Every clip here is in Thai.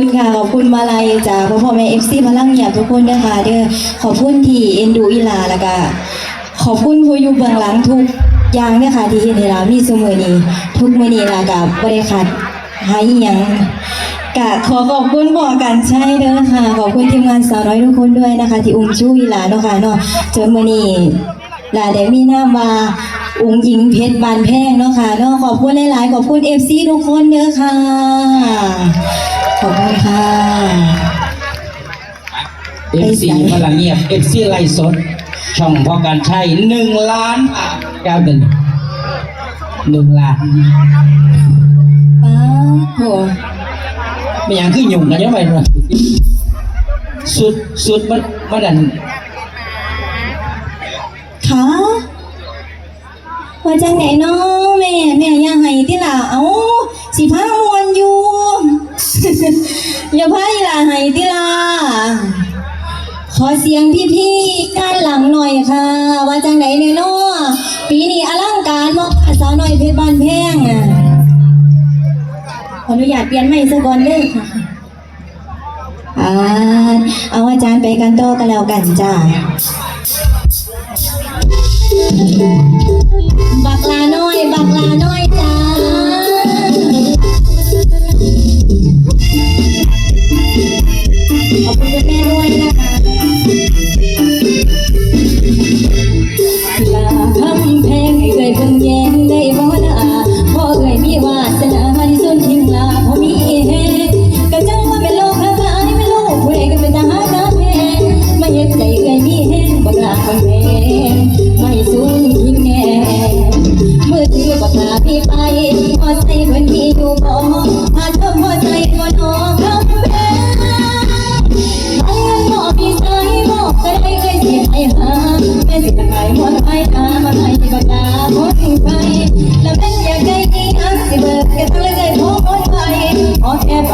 คุณค่ะ ขอบคุณมาลัยจากพ่อพ่อแม่เอฟซีพลังเหยียบทุกคนด้วยค่ะเด้อขอบคุณที่เอ็นดูอีลาแล้วก็ขอบคุณผู้อยู่เบื้องหลังทุกอย่างเนี่ยค่ะที่เห็นให้เรามีสมือนี้ ทุกมือนี้ล่ะกับบริขาดหายยังกะขอขอบคุณหมอกันใช่เด้อค่ะ ขอบคุณทีมงานสาวน้อยทุกคนด้วยนะคะ ที่อุ้มชูวีลาเนาะค่ะเนาะเจอมือนี้หลาได้มีหน้ามาอุ้งหญิงเพชรบานแพงเนาะค่ะเนาะขอบคุณหลายๆขอบคุณ FC ทุกคนเด้อค่ะ ขอบคุณค่ะเอฟซีพลังเงียบเอฟซีไลฟ์สด ช่องพอการใช้หนึ่งล้านเก้าเดือนหนึ่งล้านป้าโหไม่อย่างขึ้นยุ่งกันยังไงวะสุดสุดมันมันดันค่ะว่าจังไหนเนาะแม่แม่อย่าให้ติล่ะเอ้าสิพามวนอยู่ อย่าพาอีหล่าให้ติล่ะขอเสียงพี่ๆด้านหลังหน่อยค่ะ ว่าจังไหนเนี่ยนาะปีนี้อลังการมากสาวน้อยเพชรบ้านแพงอะขออนุญาตเปลี่ยนใหม่ซะก่อนเด้อค่ะอ่าเอาอาจารย์ไปกันต่อกันแล้วกันจ้าบักลาน้อย บักลาน้อยจ้า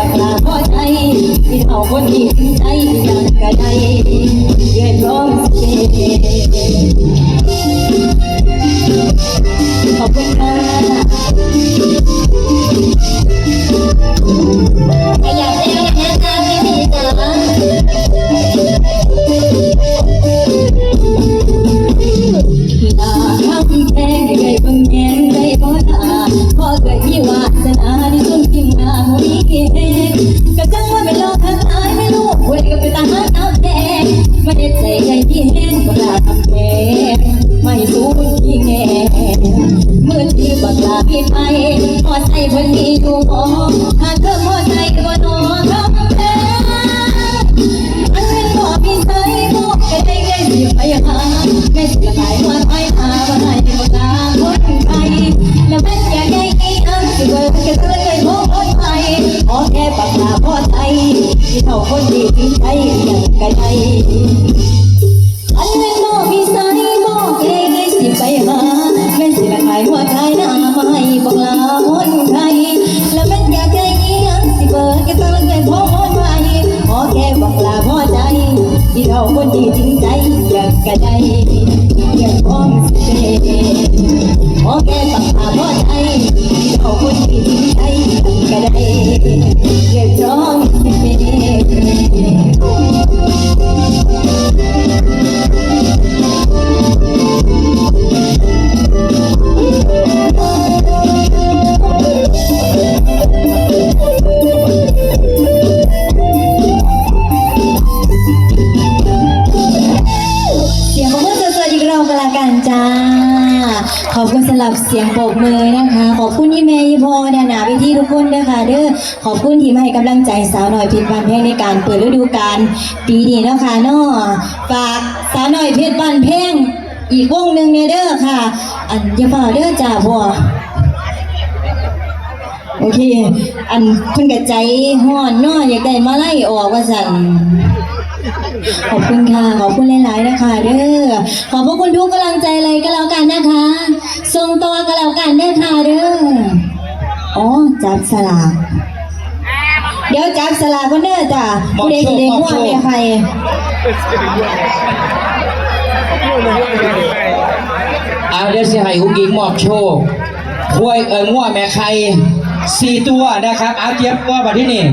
อแค่ปากกาพอใจที่เอาคนที่จริงใจอยากกระไดเกิดร้องเสียขอบคุณค่ะอยากได้แค่ตาไม่มีตาลาคำแพงให้เบิ่งแงได้บ่ล่ะพอเคยมีวาสนา ลาพี่ไปพอใจคนที่อยู่บ่หาเธอพอใจก็นอคำแพงอันเป็นพ่อพี่ชายบอกก็ได้ไงสิไปหาแม่สิขายหัวไปหาว่าให้บ่ตาคนไปแล้วแม่อยากได้อีอันสิเบิกก็เลยพบคนไปขอแค่ปากลาพอใจที่เท่าคนดีจริงใจอยากกระใจอันนั้น บอกลาพอใจ ที่เราคนที่จริงใจอยากกระได้อยากพ้องเสิเดขอแค่บอกลาพอใจที่เราคนที่จริงใจอยากกระได้อยากร้องเสิเด ขอบคุณสำหรับเสียงปรบมือนะคะ ขอบคุณที่เมย์พอดานาไปที่ทุกคนนะคะเด้อขอบคุณที่มาให้กำลังใจสาวหน่อยเพชรบานแพงในการเปิดฤดูกาลปีนี้เนาะค่ะเนาะฝากสาวหน่อยเพชรบานแพงอีกวงหนึ่งเนี่ยเด้อค่ะ อันอย่าฝ่าเด้อจ้าพ่อโอเค อันเพิ่นกระใจห้อนเนาะอยากได้มาไล่ออกว่าสั่น ขอบคุณค่ะ ขอบคุณหลายๆนะคะเด้อขอบพระคุณทุกกำลังใจเลยก็แล้วกันนะคะส่งตัวก็แล้วกันเด้อค่ะเด้ออ๋อจับสลากเดี๋ยวจับสลากคนเด้อจ้ะผู้ใดสิได้ง่วงแม่ใครเอาเดี๋ยวสิให้หุกอิงมอบโชคควยเอ่องัวแม่ไข่สี่ตัวนะครับเอาเจี๊ยบตัวมาที่นี่